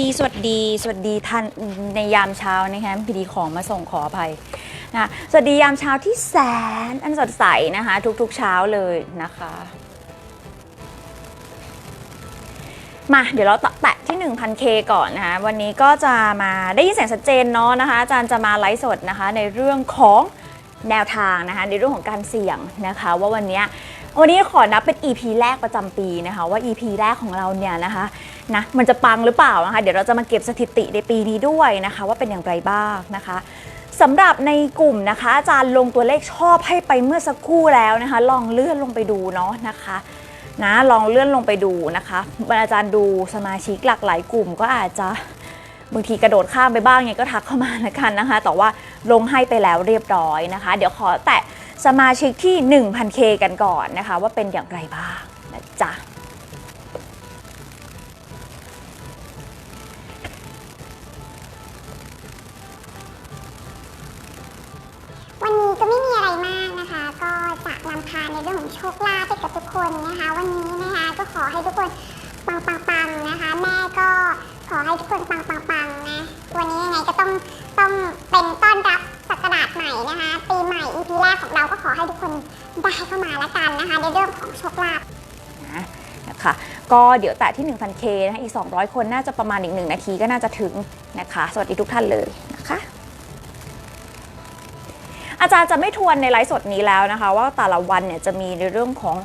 ดีสวัสดีสวัสดีท่านในยามเช้านะคะพีดีของมาส่งขออภัยนะสวัสดียามเช้าที่แสนอันสดใสนะคะ ทุกๆเช้าเลยนะคะ มาเดี๋ยวเราแตะที่ 1,000K ก่อนนะคะ วันนี้ก็จะมาได้ยินเสียงชัดเจนเนาะนะคะอาจารย์จะมาไลฟ์สดนะคะ ในเรื่องของแนวทางนะคะในเรื่องของการเสี่ยงนะคะ ว่าวันนี้วันนี้ขอนับเป็น EP แรกประจำปีนะคะ ว่า EP แรกของเราเนี่ยนะคะ นะมันจะปังหรือเปล่านะคะ เดี๋ยวเราจะมาเก็บสถิติในปีนี้ด้วยนะคะ ว่าเป็นอย่างไรบ้างนะคะสำหรับในกลุ่มนะคะ อาจารย์ลงตัวเลขชอบให้ไปเมื่อสักครู่แล้วนะคะ ลองเลื่อนลงไปดูเนาะนะคะนะลองเลื่อนลงไปดูนะคะอาจารย์ดูสมาชิกหลากหลายกลุ่มก็อาจจะบางทีกระโดดข้ามไปบ้างไงก็ทักเข้ามาแล้วกันนะคะ แต่ว่าลงให้ไปแล้วเรียบร้อยนะคะ เดี๋ยวขอแตะสมาชิกที่ 1,000K กันก่อนนะคะ ว่าเป็นอย่างไรบ้างนะจ๊ะ วันนี้ก็ไม่มีอะไรมากนะคะ ก็จะนำพาในเรื่องของโชคลาภให้กับทุกคนนะคะ วันนี้นะคะก็ขอให้ทุกคนปังปังปังนะคะ แม่ก็ขอให้ทุกคนปังปังปังนะวันนี้ยังไงก็ต้องต้องเป็นต้อนรับศักราชใหม่นะคะปีใหม่ EP แรกของเราก็ขอให้ทุกคนได้เข้ามาละกันนะคะ ในเรื่องของโชคลาภนะนะคะก็เดี๋ยวแตะที่ 1,000K นะคะอีก 200 คนน่าจะประมาณอีก1นาทีก็น่าจะถึงนะคะ สวัสดีทุกท่านเลย จะไม่ทวนในไลฟ์สดนี้แล้วนะคะ ว่าแต่ละวันเนี่ยจะมีในเรื่องของ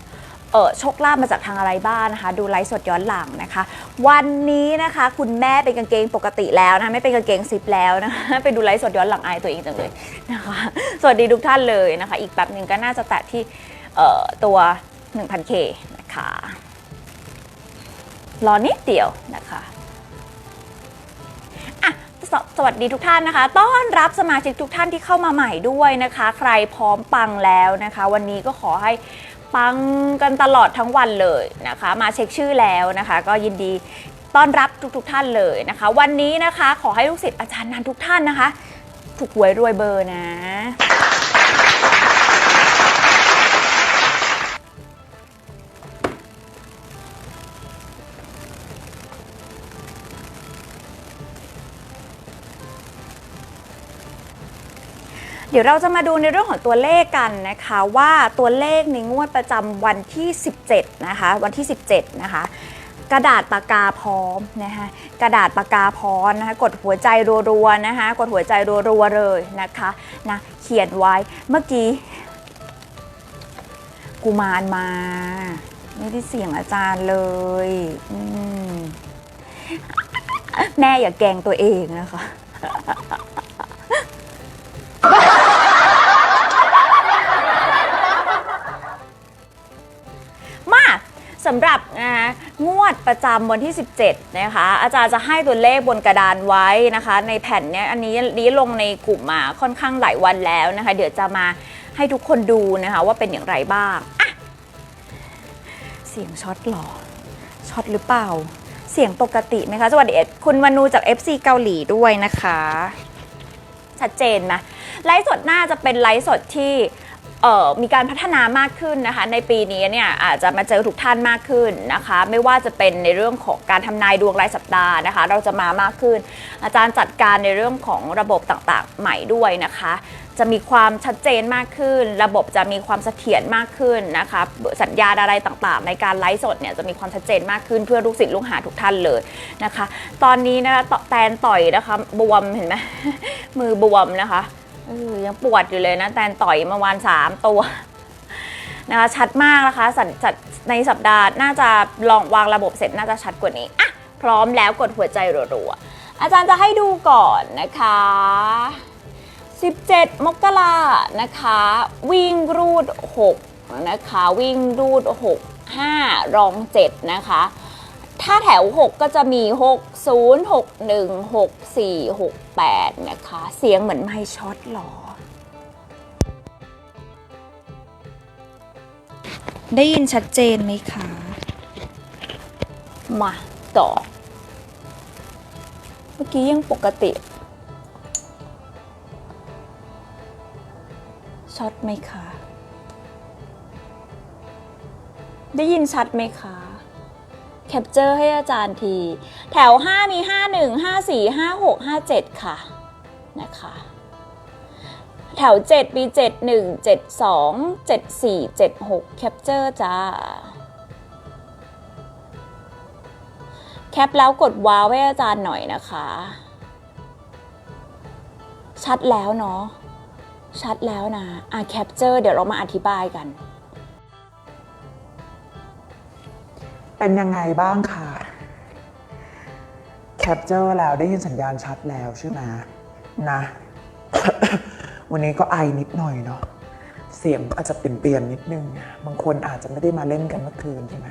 เออโชคลาภมาจากทางอะไรบ้างนะคะ ดูไลฟ์สดย้อนหลังนะคะ วันนี้นะคะ คุณแม่เป็นกางเกงปกติแล้วนะะไม่เป็นกางเกงซิปแล้วนะคะไปดูไลฟ์สดย้อนหลังอายตัวเองจังเลยนะคะ สวัสดีทุกท่านเลยนะคะ อีกแป๊บหนึ่งก็น่าจะแตะที่เอ่อตัว 1,000K นะคะรอนิดเดียวนะคะ สสวัสดีทุกท่านนะคะ ต้อนรับสมาชิกทุกท่านที่เข้ามาใหม่ด้วยนะคะ ใครพร้อมปังแล้วนะคะ วันนี้ก็ขอให้ปังกันตลอดทั้งวันเลยนะคะ มาเช็คชื่อแล้วนะคะ ก็ยินดีต้อนรับทุกๆทท่านเลยนะคะ วันนี้นะคะขอให้ลูกศิษย์อาจารย์นันทุกท่านนะคะ ถูกหวยรวยเบอร์นะ ดี๋ยวเราจะมาดูในเรื่องของตัวเลขกันนะคะว่าตัวเลขในงวดประจำวันที่ 17 นะคะ วันที่ 17 นะคะกระดาษปากกาพร้อมนะคะกระดาษปากกาพร้อมนะคะกดหัวใจรัวๆนะคะกดหัวใจรัวๆเลยนะคะนะเขียนไว้เมื่อกี้กุมารมา ไม่ได้เสียงอาจารย์เลยอืมแม่อย่าแกงตัวเองนะคะ สำหรับนะงวดประจำวันที่ 17 นะคะ อาจารย์จะให้ตัวเลขบนกระดานไว้นะคะ ในแผ่นเนี้ยอันนี้นี้ลงในกลุ่มมาค่อนข้างหลายวันแล้วนะคะ เดี๋ยวจะมาให้ทุกคนดูนะคะว่าเป็นอย่างไรบ้างอะเสียงช็อตหรอช็อตหรือเปล่า เสียงปกติไหมคะสวัสดีคุณวานูจาก FC เกาหลีด้วยนะคะ ชัดเจนนะไลฟ์สดหน่าจะเป็นไลฟ์สดที่ มีการพัฒนามากขึ้นนะคะ ในปีนี้เนี่ยอาจจะมาเจอทุกท่านมากขึ้นนะคะ ไม่ว่าจะเป็นในเรื่องของการทำนายดวงรายสัปดาห์นะคะ เราจะมามากขึ้น อาจารย์จัดการในเรื่องของระบบต่างๆ ใหม่ด้วยนะคะ จะมีความชัดเจนมากขึ้น ระบบจะมีความเสถียรมากขึ้นนะคะ สัญญาณอะไรต่างๆ ในการไลฟ์สดเนี่ยจะมีความชัดเจนมากขึ้นเพื่อลูกศิษย์ลูกหาทุกท่านเลยนะคะ ตอนนี้นะคะแตนต่อยนะคะบวมเห็นไหมมือบวมนะคะ เออยังปวดอยู่เลยนะ แตนต่อยเมื่อวานสามตัวนะคะชัดมากนะคะสัจัดในสัปดาห์น่าจะลองวางระบบเสร็จน่าจะชัดกว่านี้อะพร้อมแล้วกดหัวใจรัวๆอาจารย์จะให้ดูก่อนนะคะ 17 มกรานะคะ วิ่งรูด 6 นะคะ วิ่งรูด 6 5 รอง 7 นะคะ ถ้าแถว 6 ก็จะมี 6 0 6 1 6 4 6 8 นะคะ เสียงเหมือนไม่ช็อตหรอ ได้ยินชัดเจนไหมคะ มาต่อ เมื่อกี้ยังปกติช็อตไหมคะ ได้ยินชัดไหมคะ แคปเจอร์ให้อาจารย์ที แถว 5 มี 51 54 56 57 ค่ะนะคะแถว 7 มี 71 72 74 76 แคปเจอร์จ้า แคปแล้วกดว้าวให้อาจารย์หน่อยนะคะ ชัดแล้วเนาะชัดแล้วนะ อะแคปเจอร์เดี๋ยวเรามาอธิบายกัน เป็นยังไงบ้างคะแคปเจอร์แล้วได้ยินสัญญาณชัดแล้วใช่ไหมนะ วันนี้ก็ไอนิดหน่อยเนาะเสียงอาจจะเปลี่ยนเปลี่ยนๆนิดนึง บางคนอาจจะไม่ได้มาเล่นกันเมื่อคืนใช่ไหม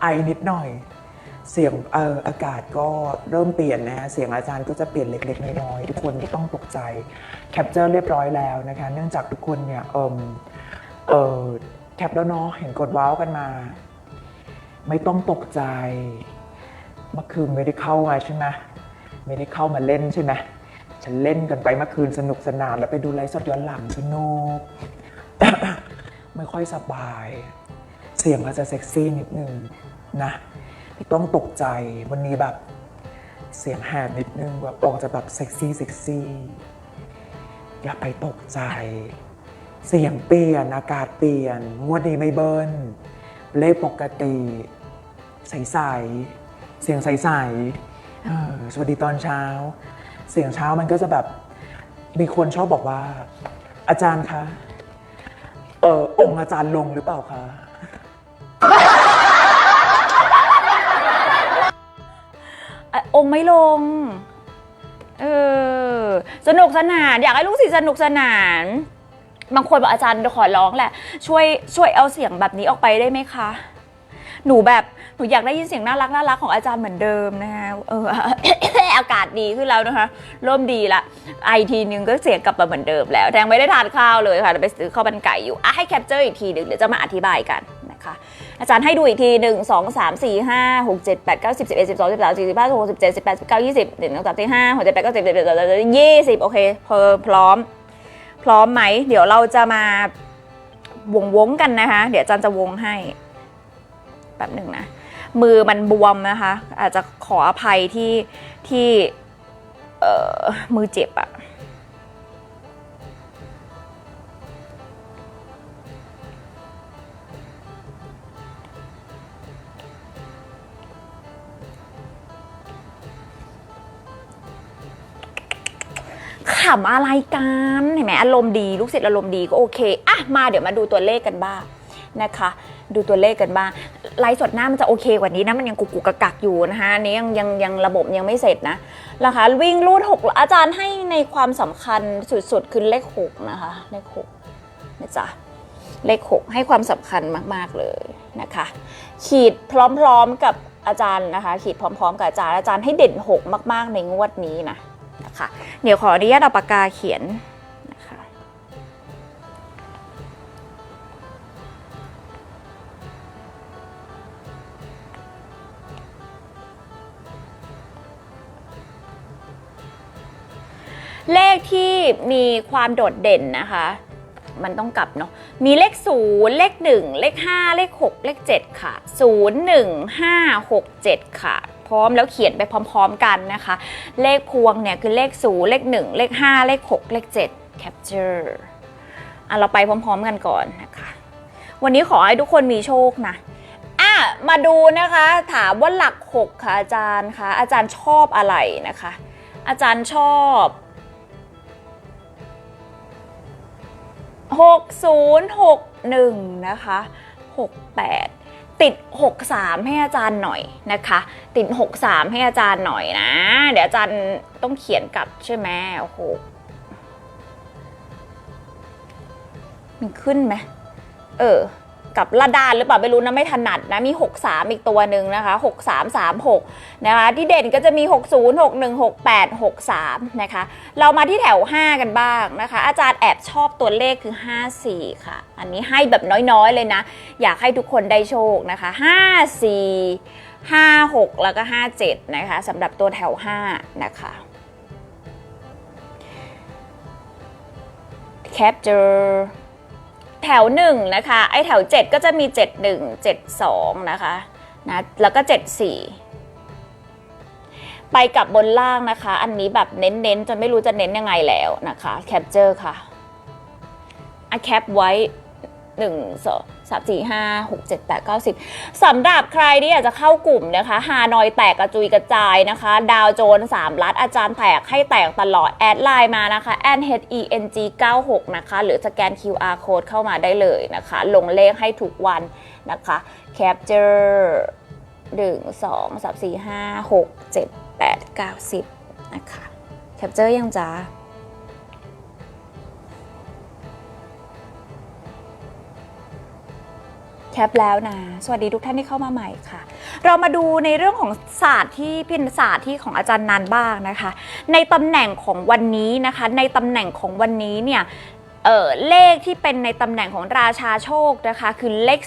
ไอนิดหน่อย เสียงเอออากาศก็เริ่มเปลี่ยนนะฮะเสียงอาจารย์ก็จะเปลี่ยนเล็กๆน้อยๆทุกคนไม่ต้องตกใจ แคปเจอร์เรียบร้อยแล้วนะคะ เนื่องจากทุกคนเนี่ยเอมเออ แคปแล้วเนาะเห็นกดว้าวกันมา ไม่ต้องตกใจเมื่อคืนไม่ได้เข้ามาใช่ไหมไม่ได้เข้ามาเล่นใช่ไหมฉันเล่นกันไปเมื่อคืนสนุกสนานแล้วไปดูไลฟ์สดย้อนหลังสนุกไม่ค่อยสบาย เสียงอาจจะเซ็กซี่นิดนึงนะไม่ต้องตกใจวันนี้แบบเสียงแหบนิดนึงแบบออกจะแบบเซ็กซี่เซ็กซี่อย่าไปตกใจ เสียงเปลี่ยน อากาศเปลี่ยน งวดนี้ไม่เบิ้ลเลขปกติ ใสๆเสียงใสๆเออสวัสดีตอนเช้า เสียงเช้ามันก็จะแบบมีคนชอบบอกว่า อาจารย์คะเออองค์อาจารย์ลงหรือเปล่าคะอะองค์ไม่ลง เออ สนุกสนาน อยากให้ลูกศิษย์สนุกสนาน บางคนบอกอาจารย์ขอร้องแหละ ช่วยช่วยเอาเสียงแบบนี้ออกไปได้ไหมคะ หนูแบบหนูอยากได้ยินเสียงน่ารักน่ารักของอาจารย์เหมือนเดิมนะคะเออ อากาศดีขึ้นแล้วนะคะเริ่มดีละไอทีนึงก็เสียงกลับมาเหมือนเดิมแล้วแทงไม่ได้ทานข้าวเลยค่ะไปซื้อข้าวมันไก่อยู่อะให้แคปเจอร์อีกทีหนึ่งเดี๋ยวจะมาอธิบายกันนะคะอาจารย์ให้ดูอีกทีหนึ่งสองสามสี่ห้าหกเจ็ดแปดเก้าสิบสิบเอ็ดสิบสองสิบสามสิบสี่สิบห้าสิบหกสิบเจ็ดสิบแปดสิบเก้ายี่สิบหนึ่งสองสามสี่ห้าหกเจ็ดแปดเก้าสิบสิบเอ็ดสิบสองสิบสามยี่สิบโอเคพร้อม พร้อมไหม เดี๋ยวเราจะมาวงวงกันนะคะ เดี๋ยวจันจะวงให้แป๊บหนึ่งนะ มือมันบวมนะคะ อาจจะขออภัยที่ที่เออมือเจ็บอะ ขำอะไรกันเห็นไหมอารมณ์ดีลูกศิษย์อารมณ์ดีก็โอเคอะมาเดี๋ยวมาดูตัวเลขกันบ้างนะคะ ดูตัวเลขกันบ้างไลฟ์สดหน้ามันจะโอเคกว่านี้นะมันยังกุกกุกกักกักอยู่นะคะนี้ยังยังยังระบบยังไม่เสร็จนะนะคะวิ่งรูดหกอาจารย์ให้ในความสำคัญสุดๆคือเลขหกนะคะเลขหกนะจ๊ะเลขหกให้ความสำคัญมากๆเลยนะคะ ขีดพร้อมๆกับอาจารย์นะคะ ขีดพร้อม ๆ กับอาจารย์อาจารย์ให้เด่นหกมาก ๆ ในงวดนี้นะ คะเดี๋ยวขออนุญาตเอาปากกาเขียนนะคะเลขที่มีความโดดเด่นนะคะ มันต้องกลับเนาะ มีเลข 0 เลข 1 เลข 5 เลข 6 เลข 7 ค่ะ 0 1 5 6 7 ค่ะ พร้อมแล้วเขียนไปพร้อม ๆ กันนะคะ เลขพวงเนี่ยคือเลข0เลข 1 เลข 5 เลข 6 เลข 7 capture อะเราไปพร้อม ๆ กันก่อนนะคะ วันนี้ขอให้ทุกคนมีโชคนะอะมาดูนะคะ ถามว่าหลัก 6 ค่ะอาจารย์คะอาจารย์ชอบอะไรนะคะ อาจารย์ชอบ6061 นะคะ 68 ติด 63 ให้อาจารย์หน่อยนะคะ ติด 63 ให้อาจารย์หน่อยนะ เดี๋ยวอาจารย์ต้องเขียนกลับใช่ไหมโอ้โหมันขึ้นไหมเออ กับระดานหรือเปล่าไม่รู้นะไม่ถนัดนะมี 63 อีกตัวหนึ่งนะคะ 6336 นะคะ ที่เด่นก็จะมี 60 61 68 63 นะคะ เรามาที่แถว 5 กันบ้างนะคะ อาจารย์แอบชอบตัวเลขคือ 54 ค่ะ อันนี้ให้แบบน้อยๆเลยนะ อยากให้ทุกคนได้โชคนะคะ 54 56 แล้วก็ 57 นะคะสำหรับตัวแถว 5 นะคะ capture แถวหนึ่งนะคะไอแถว 7 ก็จะมี 71 72 นะคะนะแล้วก็ 74 ไปกับบนล่างนะคะ อันนี้แบบเน้นๆ จนไม่รู้จะเน้นยังไงแล้วนะคะแคปเจอร์ค่ะอะแคปไว้ 1 2 3 4 5 6 7 8 9 10สำหรับใครที่อยากจะเข้ากลุ่มนะคะฮานอยแตกกระจุยกระจายนะคะ ดาวโจน3ลัดอาจารย์แตกให้แตกตลอด แอดไลน์มานะคะ n h e n g 96นะคะ หรือสแกน QR code เข้ามาได้เลยนะคะ ลงเลขให้ทุกวันนะคะ capture 1 2 3 4 5 6 7 8 9 10นะคะ capture ยังจ้า แคปแล้วนะ สวัสดีทุกท่านที่เข้ามาใหม่ค่ะ เรามาดูในเรื่องของศาสตร์ที่เป็นศาสตร์ที่ของอาจารย์นันบ้างนะคะ ในตำแหน่งของวันนี้นะคะ ในตำแหน่งของวันนี้เนี่ยเเลขที่เป็นในตำแหน่งของราชาโชคนะคะ คือเลข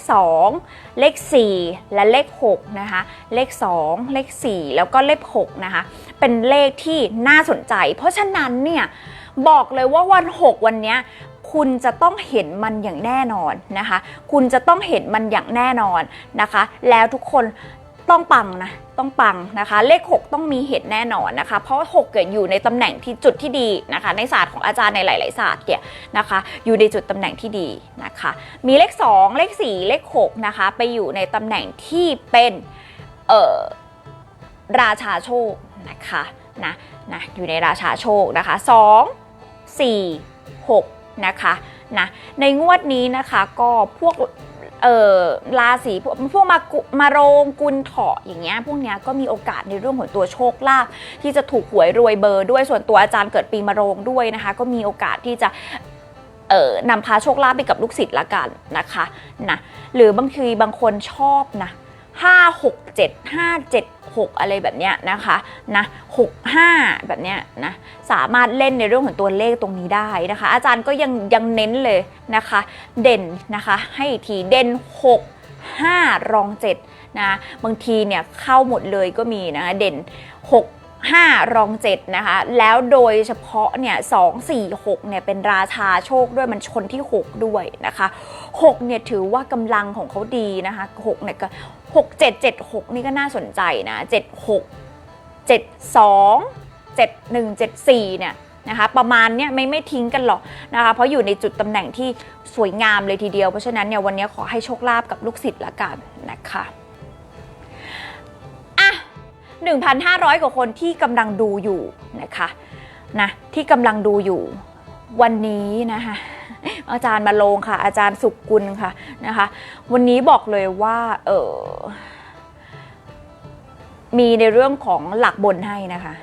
2 เลข 4 และเลข6นะคะ เลข 2 เลข 4 แล้วก็เลข6นะคะ เป็นเลขที่น่าสนใจ เพราะฉะนั้นเนี่ยบอกเลยว่าวัน 6 วันเนี้ย คุณจะต้องเห็นมันอย่างแน่นอนนะคะ คุณจะต้องเห็นมันอย่างแน่นอนนะคะ แล้วทุกคนต้องปังนะ ต้องปังนะคะ เลข 6 ต้องมีเหตุแน่นอนนะคะ เพราะ 6เกิดอยู่ในตำแหน่งที่จุดที่ดีนะคะ ในศาสตร์ของอาจารย์ในหลาย ๆ ศาสตร์เนี่ยนะคะ อยู่ในจุดตำแหน่งที่ดีนะคะ มีเลข 2 เลข 4 เลข 6 นะคะ ไปอยู่ในตำแหน่งที่เป็นเอ่อราชาโชคนะคะนะนะอยู่ในราชาโชคนะคะ 2 4 6 นะคะนะในงวดนี้นะคะก็พวกเอ่อราศีพวกพวกมากุมาโรงกุลเถาะอย่างเงี้ยพวกเนี้ยก็มีโอกาสในเรื่องของตัวโชคลาภที่จะถูกหวยรวยเบอร์ด้วยส่วนตัวอาจารย์เกิดปีมะโรงด้วยนะคะ ก็มีโอกาสที่จะเอ่อนำพาโชคลาภไปกับลูกศิษย์ละกันนะคะนะหรือบางทีบางคนชอบนะ 5 6 7 5 7 6 อะไรแบบเนี้ยนะคะนะ6 5 แบบเนี้ยนะสามารถเล่นในเรื่องของตัวเลขตรงนี้ได้นะคะ อาจารย์ก็ยังยังเน้นเลยนะคะ เด่นนะคะให้อีกทีเด่น 6 5 รอง 7 นะบางทีเนี่ยเข้าหมดเลยก็มีนะคะเด่น 6 5 รอง 7 นะคะ แล้วโดยเฉพาะเนี่ย2 4 6เนี่ยเป็นราชาโชคด้วยมันชนที่ 6 ด้วยนะคะ 6 เนี่ยถือว่ากำลังของเขาดีนะคะ 6 เนี่ย ก็6 7 7 6 นี่ก็น่าสนใจนะ 7 6 7 2 7 1 7 4 เนี่ยนะคะประมาณเนี้ยไม่ไม่ทิ้งกันหรอกนะคะเพราะอยู่ในจุดตำแหน่งที่สวยงามเลยทีเดียว เพราะฉะนั้นเนี่ยวันนี้ขอให้โชคลาภกับลูกศิษย์ละกันนะคะอะ1,500 กว่าคนที่กำลังดูอยู่นะคะนะที่กำลังดูอยู่วันนี้นะคะ อาจารย์มาลงค่ะ อาจารย์สุกุลค่ะนะคะ วันนี้บอกเลยว่าเออมีในเรื่องของหลักบนให้นะคะ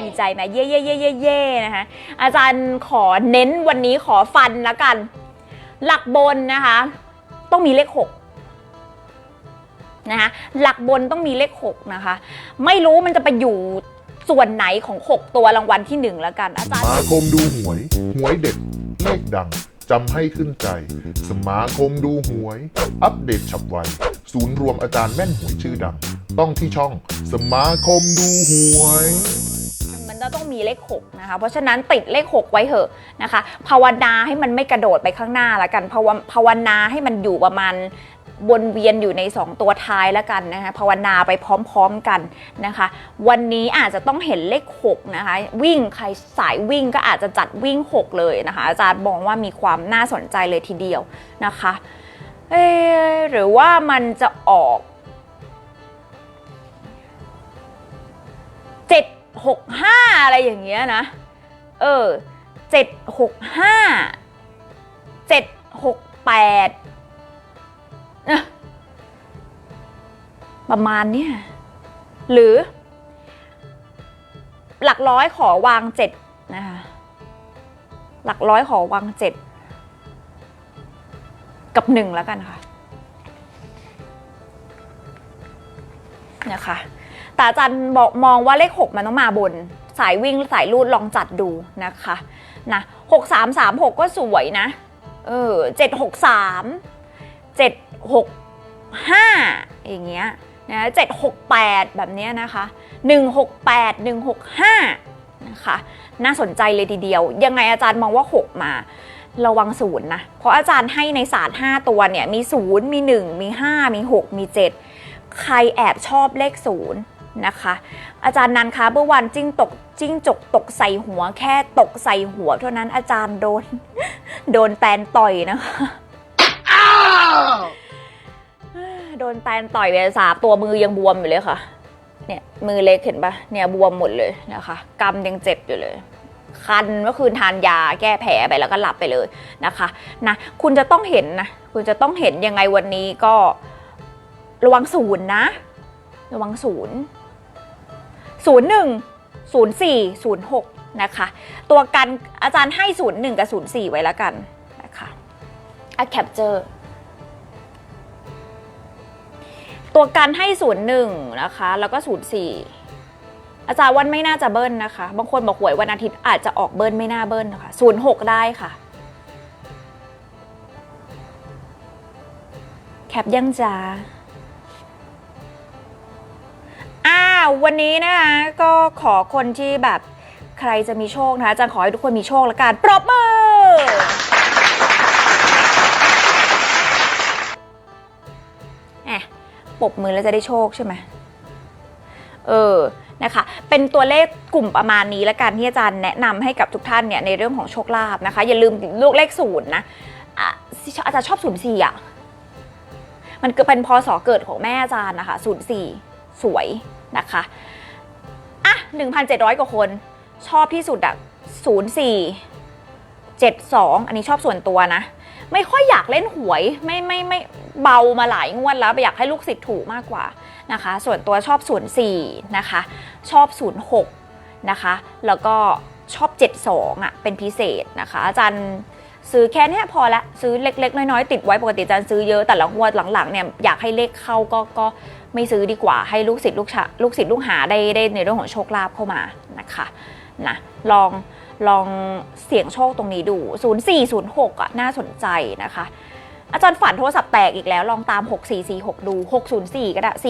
ดีใจไหมเย่เย่เย่เย่เย่นะคะอาจารย์ขอเน้นวันนี้ขอฟันแล้วกัน หลักบนนะคะ ต้องมีเลขหกนะคะหลักบนต้องมีเลขหกนะคะ ไม่รู้มันจะไปอยู่ ส่วนไหนของ 6 ตัวรางวัลที่ 1 แล้วกัน อาจารย์ สมาคมดูหวย หวยเด็ดเลขดัง จำให้ขึ้นใจ สมาคมดูหวย อัปเดตฉับไว ศูนย์รวมอาจารย์แม่นหวยชื่อดัง ต้องที่ช่อง สมาคมดูหวย มันจะต้องมีเลข 6 นะคะ เพราะฉะนั้นติดเลข 6 ไว้เถอะนะคะ ภาวนาให้มันไม่กระโดดไปข้างหน้าแล้วกันภาวภาวนาให้มันอยู่ประมาณ วนเวียนอยู่ใน 2 ตัวท้ายแล้วกันนะคะภาวนาไปพร้อมๆกันนะคะ วันนี้อาจจะต้องเห็นเลข6นะคะวิ่งใครสายวิ่งก็อาจจะจัดวิ่ง 6 เลยนะคะ อาจารย์มองว่ามีความน่าสนใจเลยทีเดียวนะคะเอหรือว่ามันจะออกเจ็ดหกห้าอะไรอย่างเงี้ยนะ เออเจ็ดหกห้าเจ็ดหกแปด ประมาณเนี้ยหรือ หลักร้อยขอวางเจ็ดนะคะหลักร้อยขอวางเจ็ดกับหนึ่งแล้วกันค่ะนะคะแต่อาจารย์บอกมองว่าเลข 6 มันต้องมาบน สายวิ่งสายรูดลองจัดดูนะคะนะหกสามสามหกก็สวยนะ เออเจ็ดหกสามเจ็ด หกห้าอย่างเงี้ยนะเจ็ดหกแปดแบบเนี้ยนะคะหนึ่งหกแปดหนึ่งหกห้านะคะน่าสนใจเลยทีเดียว ยังไงอาจารย์มองว่า6มาระวังศูนย์นะ เพราะอาจารย์ให้ในศาสตร์5ตัวเนี่ยมี0มี 1 มี 5 มี 6 มี 7 ใครแอบชอบเลขศูนย์นะคะ อาจารย์นันคะเมื่อวันจิ้งตกจิ้งจกตกใส่หัวแค่ตกใส่หัว เท่านั้นอาจารย์โดน โดนแตนต่อยนะคะ นแตนต่อยไปสาตัวมือยังบวมอยู่เลยค่ะ เนี่ยมือเล็กเห็นปะเนี่ยบวมหมดเลยนะคะกำยังเจ็บอยู่เลยคันเมื่อคืนทานยาแก้แผลไปแล้วก็หลับไปเลยนะคะนะคุณจะต้องเห็นนะ คุณจะต้องเห็นยังไงวันนี้ก็ระวังศูนย์นะ ระวังศูนย์ศูนย์หนึ่งศูนย์สี่ศูนย์หกนะคะ ตัวกันอาจารย์ให้ศูนย์หนึ่งกับศูนย์สี่ไว้แล้วกันนะคะอะแคปเจอร์ ตัวกันให้ศูนย์หนึ่งนะคะ แล้วก็ศูนย์สี่อาจารย์วันไม่น่าจะเบิ้ลนะคะ บางคนบอกหวยวันอาทิตย์อาจจะออกเบิ้ลไม่น่าเบิ้ลนะคะศูนย์หกได้ค่ะ แคปยังจ้าอ้าววันนี้นะคะก็ขอคนที่แบบใครจะมีโชคนะคะอาจารย์ขอให้ทุกคนมีโชคละกันปรบมือ ปบมือแล้วจะได้โชคใช่ไหมเออนะคะ เป็นตัวเลขกลุ่มประมาณนี้ละกันที่อาจารย์แนะนำให้กับทุกท่านเนี่ยในเรื่องของโชคลาภนะคะ อย่าลืมลูกเลขศูนย์นะอาจารย์ชอบศูนย์สี่อะ มันก็เป็นพศเกิดของแม่อาจารย์นะคะศูนย์สี่สวยนะคะอะหนึ่งพันเจ็ดร้อยกว่าคน ชอบที่สุดอะศูนย์สี่เจ็ดสองอันนี้ชอบส่วนตัวนะ ไม่ค่อยอยากเล่นหวยไม่ไม่ไม่เบามาหลายงวดแล้วอยากให้ลูกศิษย์ถูกมากกว่านะคะ ส่วนตัวชอบ 04 นะคะ ชอบ 06 นะคะ แล้วก็ชอบ 72 อะ เป็นพิเศษนะคะ อาจารย์ซื้อแค่นี้พอละซื้อเล็ก ๆ น้อยๆติดไว้ปกติอาจารย์ซื้อเยอะแต่ละงวดหลังๆเนี่ยอยากให้เลขเข้าก็ก็ไม่ซื้อดีกว่าให้ลูกศิษย์ลูกชาลูกศิษย์ลูกหาได้ได้ในเรื่องของโชคลาภเข้ามานะคะนะลอง ลองเสี่ยงโชคตรงนี้ดู 0406 อะ น่าสนใจนะคะ อาจารย์ฝันโทรศัพท์แตกอีกแล้วลองตาม 6446 ดู 604 ก็ได้ 40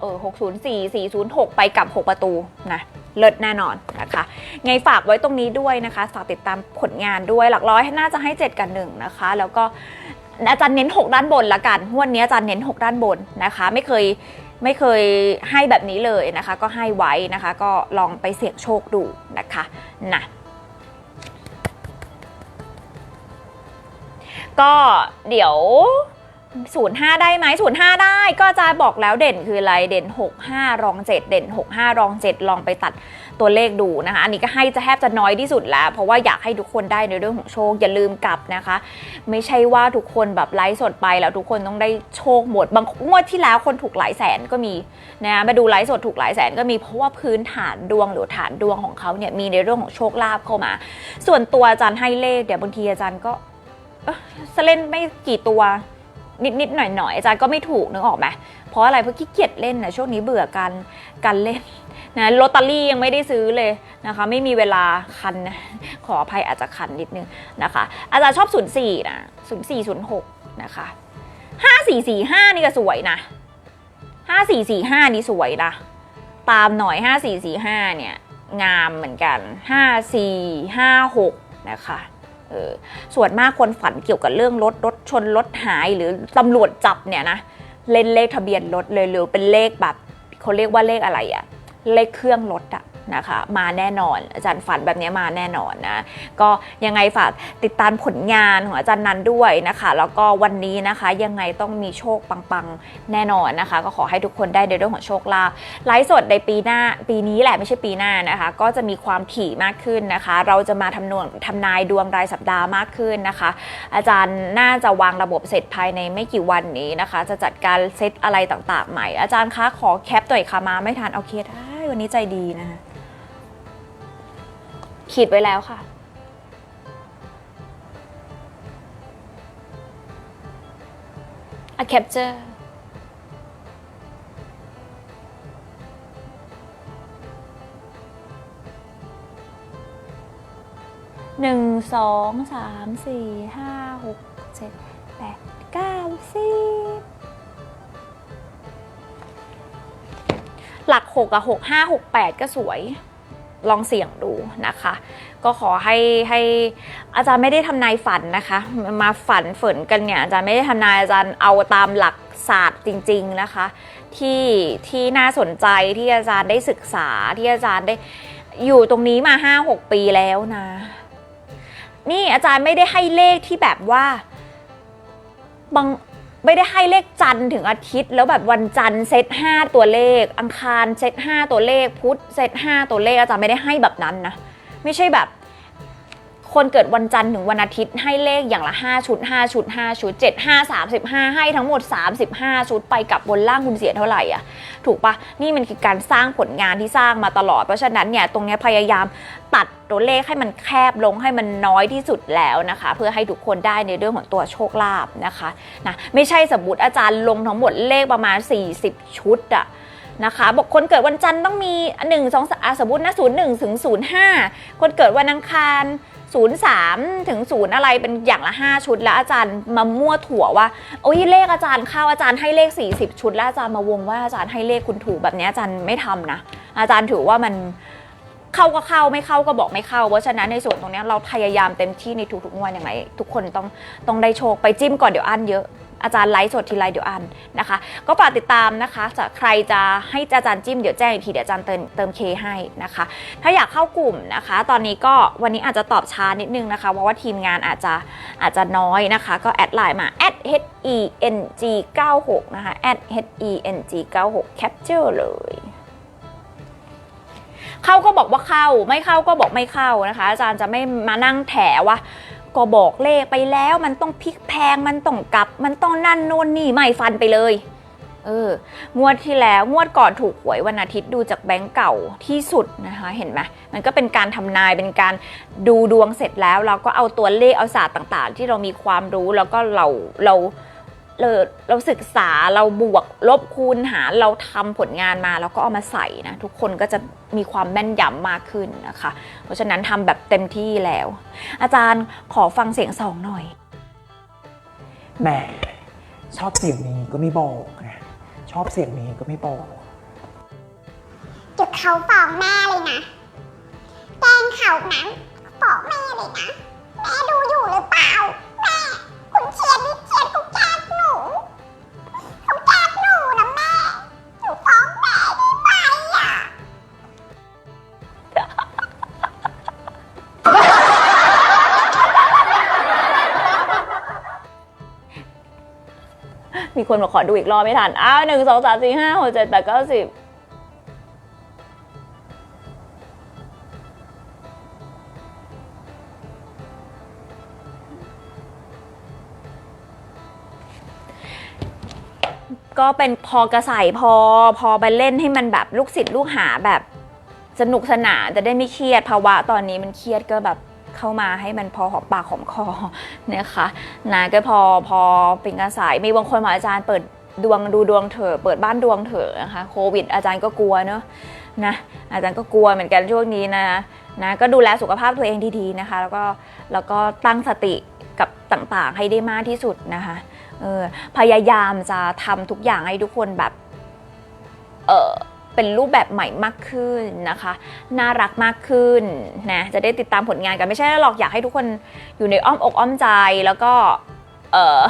เออ 604 406 ไปกับ 6 ประตูนะเลิศแน่นอนนะคะ ไงฝากไว้ตรงนี้ด้วยนะคะฝากติดตามผลงานด้วยหลักร้อยน่าจะให้ 7 กัน1นะคะ แล้วก็อาจารย์เน้น 6 ด้านบนละกันวันนี้อาจารย์เน้น 6 ด้านบนนะคะ ไม่เคย ไม่เคยให้แบบนี้เลยนะคะ ก็ให้ไว้นะคะ ก็ลองไปเสี่ยงโชคดูนะคะนะก็เดี๋ยว 05 ได้ไหม05 ได้ก็จะบอกแล้วเด่นคืออะไรเด่น 65 รอง 7 เด่น 65 รอง 7 ลองไปตัดตัวเลขดูนะคะ อันนี้ก็ให้จะแทบจะน้อยที่สุดแล้ว เพราะว่าอยากให้ทุกคนได้ในเรื่องของโชค อย่าลืมกลับนะคะ ไม่ใช่ว่าทุกคนแบบไลฟ์สดไปแล้วทุกคนต้องได้โชคหมด บางงวดที่แล้วคนถูกหลายแสนก็มีนะมาดูไลฟ์สดถูกหลายแสนก็มีเพราะว่าพื้นฐานดวงหรือฐานดวงของเขาเนี่ยมีในเรื่องของโชคลาภเข้ามา ส่วนตัวอาจารย์ให้เลขเดี๋ยวบางทีอาจารย์ก็เอ้อจะเล่นไม่กี่ตัว นิดนิดหน่อยหน่อยๆอาจารย์ก็ไม่ถูกนึกออกไหมเพราะอะไรเพราะขี้เกียจเล่นนะช่วงนี้เบื่อการการเล่นนะลอตเตอรี่ยังไม่ได้ซื้อเลยนะคะ ไม่มีเวลาคันนะขออภัยอาจจะคันนิดนึงนะคะ อาจารย์ชอบ 04นะ04 06นะคะ5445 นี่ก็สวยนะ 5445 นี่สวยนะตามหน่อย 5445 เนี่ย งามเหมือนกัน 5456 นะคะ เออส่วนมากคนฝันเกี่ยวกับเรื่องรถรถชนรถหายหรือตำรวจจับเนี่ยนะเล่นเลขทะเบียนรถเลยหรือเป็นเลขแบบเขาเรียกว่าเลขอะไรอะเลขเครื่องรถอะ นะคะ มาแน่นอน อาจารย์ฝันแบบนี้มาแน่นอนนะก็ยังไงฝากติดตามผลงานของอาจารย์นันด้วยนะคะ แล้วก็วันนี้นะคะยังไงต้องมีโชคปังๆแน่นอนนะคะ ก็ขอให้ทุกคนได้ในเรื่องของโชคลาภไลฟ์สดในปีหน้าปีนี้แหละไม่ใช่ปีหน้านะคะ ก็จะมีความถี่มากขึ้นนะคะ เราจะมาทำนวงทำนายดวงรายสัปดาห์มากขึ้นนะคะ อาจารย์น่าจะวางระบบเสร็จภายในไม่กี่วันนี้นะคะ จะจัดการเซตอะไรต่างๆใหม่ อาจารย์คะขอแคปตัวอีกค่ะมาไม่ทันโอเคได้ วันนี้ใจดีนะคะขีดไว้แล้วค่ะ a capture หนึ่งสองสามสี่ห้าหกเจ็ดแปดเก้าสิบ หลักหกอะหกห้าหกแปดก็สวยลองเสี่ยงดูนะคะ ก็ขอให้ให้อาจารย์ไม่ได้ทำนายฝันนะคะ มาฝันฝนกันเนี่ยอาจารย์ไม่ได้ทำนายอาจารย์เอาตามหลักศาสตร์จริง ๆนะคะ ที่ที่น่าสนใจที่อาจารย์ได้ศึกษาที่อาจารย์ได้อยู่ตรงนี้มา 5-6 ปีแล้วนะ นี่อาจารย์ไม่ได้ให้เลขที่แบบว่าบาง ไม่ได้ให้เลขจันทร์ถึงอาทิตย์ แล้วแบบวันจันทร์เซตห้าตัวเลข อังคารเซตห้าตัวเลข พุธเซตห้าตัวเลขอาจารย์ไม่ได้ให้แบบนั้นนะ ไม่ใช่แบบ คนเกิดวันจันทร์ถึงวันอาทิตย์ให้เลขอย่างละ 5 ชุด 5 ชุด 5 ชุด 7 5 35 ให้ทั้งหมด 35 ชุดไปกับบนล่างคุณเสียเท่าไหร่อะถูกปะนี่มันคือการสร้างผลงานที่สร้างมาตลอด เพราะฉะนั้นเนี่ยตรงนี้พยายามตัดตัวเลขให้มันแคบลงให้มันน้อยที่สุดแล้วนะคะ เพื่อให้ทุกคนได้ในเรื่องของตัวโชคลาภนะคะนะไม่ใช่สมมติอาจารย์ลงทั้งหมดเลขประมาณ 40 ชุดอะนะคะบอกคนเกิดวันจันทร์ต้องมี 1 2 3สมมตินะ 0 1 ถึง 05 คนเกิดวันอังคาร 03 ถึง0อะไรเป็นอย่างละ 5 ชุด แล้วอาจารย์มามั่วถั่วว่าโอ้ยเลขอาจารย์เข้าอาจารย์ให้เลข 40 ชุด แล้วอาจารย์มาวงว่าอาจารย์ให้เลขคุณถูกแบบนี้อาจารย์ไม่ทำนะ อาจารย์ถือว่ามันเข้าก็เข้าไม่เข้าก็บอกไม่เข้า เพราะฉะนั้นในส่วนตรงนี้เราพยายามเต็มที่ในทุกๆงวันอย่างไรทุกคนต้องต้องได้โชคไปจิ้มก่อนเดี๋ยวอั้นเยอะ อาจารย์ไลฟ์สดทีไรเดี๋ยวอันนะคะ ก็ฝากติดตามนะคะจะใครจะให้อาจารย์จิ้มเดี๋ยวแจ้งอีกทีเดี๋ยวอาจารย์เติมเติมเคให้นะคะ ถ้าอยากเข้ากลุ่มนะคะ ตอนนี้ก็วันนี้อาจจะตอบช้านิดนึงนะคะเพราะว่าทีมงานอาจจะอาจจะน้อยนะคะ ก็แอดไลน์มา h e n g 9 6นะคะ h e n g 9 6 capture เลยเข้าก็บอกว่าเข้าไม่เข้าก็บอกไม่เข้านะคะ อาจารย์จะไม่มานั่งแถว่า ก็บอกเลขไปแล้วมันต้องพลิกแพงมันต้องกลับ มันต้องนั่นโน่นนี่ไม่ฟันไปเลย เอองวดที่แล้วงวดก่อนถูกหวยวันอาทิตย์ดูจากแบงก์เก่าที่สุดนะคะเห็นไหมมันก็เป็นการทำนายเป็นการดูดวงเสร็จแล้ว เราก็เอาตัวเลขเอาศาสตร์ต่าง ๆ ที่เรามีความรู้แล้วก็เราเรา เราเราศึกษาเราบวกลบคูณหารเราทำผลงานมาแล้วก็เอามาใส่นะทุกคนก็จะมีความแม่นยำมากขึ้นนะคะ เพราะฉะนั้นทำแบบเต็มที่แล้ว อาจารย์ขอฟังเสียงสองหน่อยแหมชอบเสียงนี้ก็ไม่บอกนะชอบเสียงนี้ก็ไม่บอกจุดเขาฟ้องแม่เลยนะแกล้งเขานั้นฟ้องแม่เลยนะแม่ดูอยู่หรือเปล่าแม่คุณเชียร์นี่เชียร์เขาแกล้ง หนูเขาแกล้งหนูนะแม่ หนูฟ้องแม่ได้ไหมอะ มีคนมาขอดูอีกรอบไม่ทัน อ้าวหนึ่งสองสามสี่ห้าหกเจ็ดแปดเก้าสิบ ก็เป็นพอกระใสพอพอไปเล่นให้มันแบบลูกศิษย์ลูกหาแบบสนุกสนานจะได้ไม่เครียดภาวะตอนนี้มันเครียดก็แบบเข้ามาให้มันพอหอมปากหอมคอนะคะนะก็พอพอเป็นกระสายมีบางคนมาอาจารย์เปิดดวงดูดวงเถอะเปิดบ้านดวงเถอะนะคะโควิด อาจารย์ก็กลัวเนอะนะอาจารย์ก็กลัวเหมือนกันช่วงนี้นะนะก็ดูแลสุขภาพตัวเองดีๆนะคะ แล้วก็แล้วก็ตั้งสติกับต่างๆให้ได้มากที่สุดนะคะ เออพยายามจะทำทุกอย่างให้ทุกคนแบบเออเป็นรูปแบบใหม่มากขึ้นนะคะ น่ารักมากขึ้นนะจะได้ติดตามผลงานกันไม่ใช่หรอกอยากให้ทุกคนอยู่ในอ้อมอกอ้อมใจแล้วก็เออ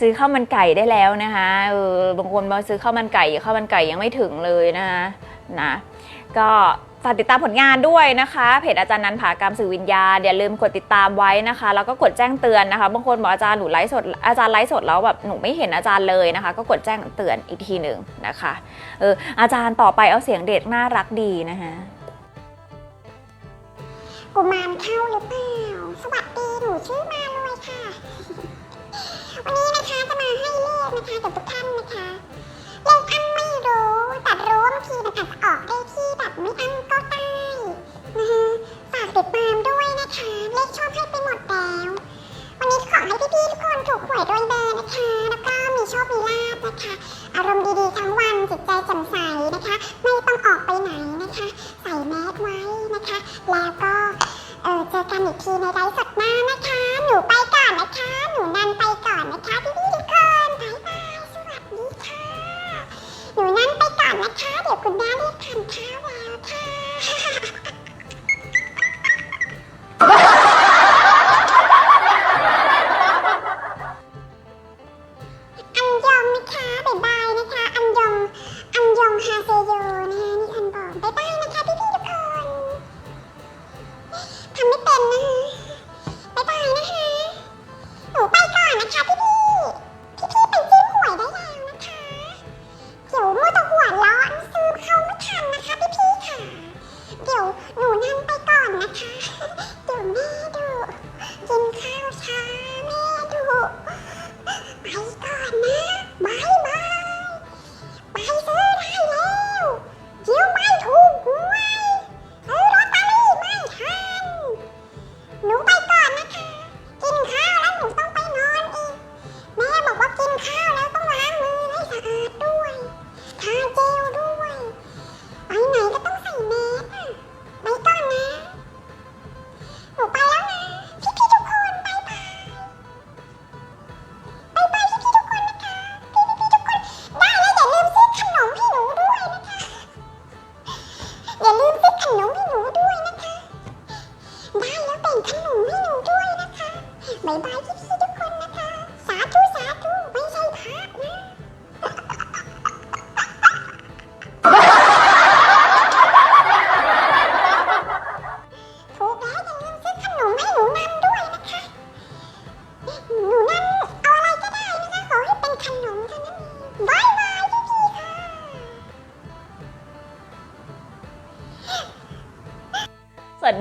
ซื้อข้าวมันไก่ได้แล้วนะคะเออบางคนมาซื้อข้าวมันไก่ข้าวมันไก่ยังไม่ถึงเลยนะคะนะก็ ฝากติดตามผลงานด้วยนะคะ เพจอาจารย์นันผากรรมสื่อวิญญาณอย่าลืมกดติดตามไว้นะคะ แล้วก็กดแจ้งเตือนนะคะบางคนบอกอาจารย์หนูไลฟ์สดอาจารย์ไลฟ์สดแล้วแบบหนูไม่เห็นอาจารย์เลยนะคะ ก็กดแจ้งเตือนอีกทีหนึ่งนะคะเอออาจารย์ต่อไปเอาเสียงเด็กน่ารักดีนะคะกุมารเข้าหรือเปล่าสวัสดีหนูชื่อมารวยค่ะ วันนี้นะคะจะมาให้เลขนะคะกับทุกท่านนะคะ แต่รู้บางทีมันอาจจะออกได้ที่แบบไม่อั้นก็ได้นะคะฝากติดตามด้วยนะคะ เลขชอบให้ไปหมดแล้ว วันนี้ขอให้พี่ๆทุกคนถูกหวยรวยเบอร์นะคะ แล้วก็มีโชคมีลาบนะคะ อารมณ์ดีๆทั้งวันจิตใจแจ่มใส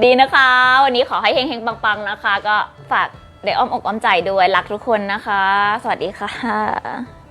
ดีนะคะ วันนี้ขอให้เฮงๆ ปังๆนะคะ ก็ฝากได้อ้อมอกอ้อมใจด้วยรักทุกคนนะคะ สวัสดีค่ะ